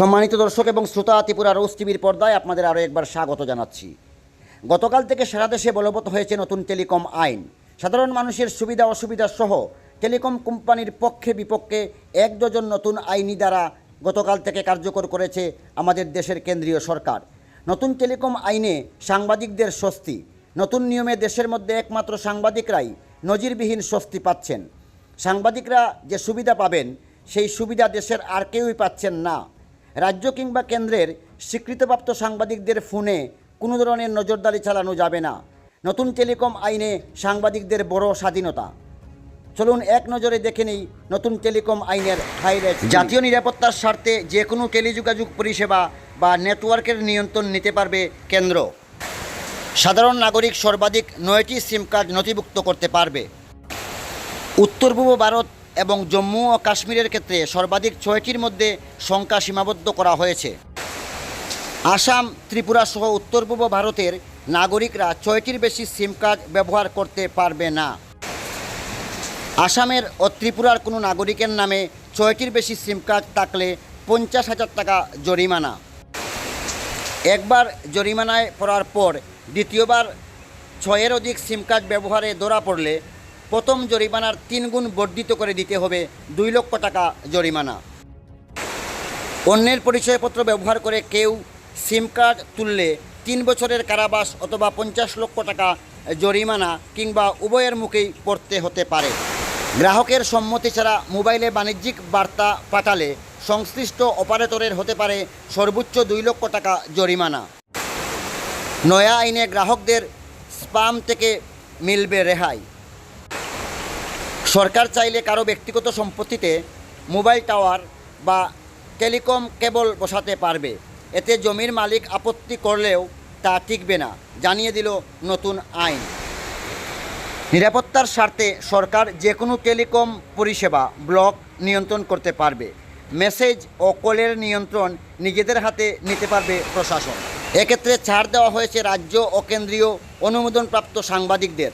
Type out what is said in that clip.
সম্মানিত দর্শক এবং শ্রোতা ত্রিপুরা রোজ টিভির পর্দায় আপনাদের আরও একবার স্বাগত জানাচ্ছি। গতকাল থেকে সারা দেশে বলবৎ হয়েছে নতুন টেলিকম আইন। সাধারণ মানুষের সুবিধা, অসুবিধা সহ টেলিকম কোম্পানির পক্ষে বিপক্ষে এক ডজন নতুন আইনি দ্বারা গতকাল থেকে কার্যকর করেছে আমাদের দেশের কেন্দ্রীয় সরকার। নতুন টেলিকম আইনে সাংবাদিকদের স্বস্তি। নতুন নিয়মে দেশের মধ্যে একমাত্র সাংবাদিকরাই নজিরবিহীন স্বস্তি পাচ্ছেন। সাংবাদিকরা যে সুবিধা পাবেন, সেই সুবিধা দেশের আর কেউই পাচ্ছেন না। রাজ্য কিংবা কেন্দ্রের স্বীকৃতপ্রাপ্ত সাংবাদিকদের ফোনে কোনো ধরনের নজরদারি চালানো যাবে না। নতুন টেলিকম আইনে সাংবাদিকদের বড় স্বাধীনতা। চলুন এক নজরে দেখে নিই নতুন টেলিকম আইনের হাইলাইট জাতীয় নিরাপত্তার স্বার্থে যে কোনো টেলিযোগাযোগ পরিষেবা বা নেটওয়ার্কের নিয়ন্ত্রণ নিতে পারবে কেন্দ্র। সাধারণ নাগরিক সর্বাধিক নয়টি সিম কার্ড নথিভুক্ত করতে পারবে। উত্তর পূর্ব ভারত এবং জম্মু ও কাশ্মীরের ক্ষেত্রে সর্বাধিক ছয়টির মধ্যে সংখ্যা সীমাবদ্ধ করা হয়েছে। আসাম, ত্রিপুরা সহ উত্তর পূর্ব ভারতের নাগরিকরা ছয়টির বেশি সিম কার্ড ব্যবহার করতে পারবে না। আসামের ও ত্রিপুরার কোনো নাগরিকের নামে ছয়টির বেশি সিম কার্ড থাকলে পঞ্চাশ হাজার টাকা জরিমানা। একবার জরিমানায় পড়ার পর দ্বিতীয়বার ছয়ের অধিক সিম কার্ড ব্যবহারে ধরা পড়লে প্রথম জরিমানার তিন গুণ বর্ধিত করে দিতে হবে দুই লক্ষ টাকা জরিমানা। অন্যের পরিচয়পত্র ব্যবহার করে কেউ সিম কার্ড তুললে তিন বছরের কারাবাস অথবা পঞ্চাশ লক্ষ টাকা জরিমানা কিংবা উভয়ের মুখেই পড়তে হতে পারে। গ্রাহকের সম্মতি ছাড়া মোবাইলে বাণিজ্যিক বার্তা পাঠালে সংশ্লিষ্ট অপারেটরের হতে পারে সর্বোচ্চ দুই লক্ষ টাকা জরিমানা। নয়া আইনে গ্রাহকদের স্পাম থেকে মিলবে রেহাই। সরকার চাইলে কারও ব্যক্তিগত সম্পত্তিতে মোবাইল টাওয়ার বা টেলিকম কেবল বসাতে পারবে। এতে জমির মালিক আপত্তি করলেও তা টিকবে না, জানিয়ে দিল নতুন আইন। নিরাপত্তার স্বার্থে সরকার যে কোনো টেলিকম পরিষেবা, ব্লক নিয়ন্ত্রণ করতে পারবে। মেসেজ ও কলের নিয়ন্ত্রণ নিজেদের হাতে নিতে পারবে প্রশাসন। এক্ষেত্রে ছাড় দেওয়া হয়েছে রাজ্য ও কেন্দ্রীয় অনুমোদনপ্রাপ্ত সাংবাদিকদের।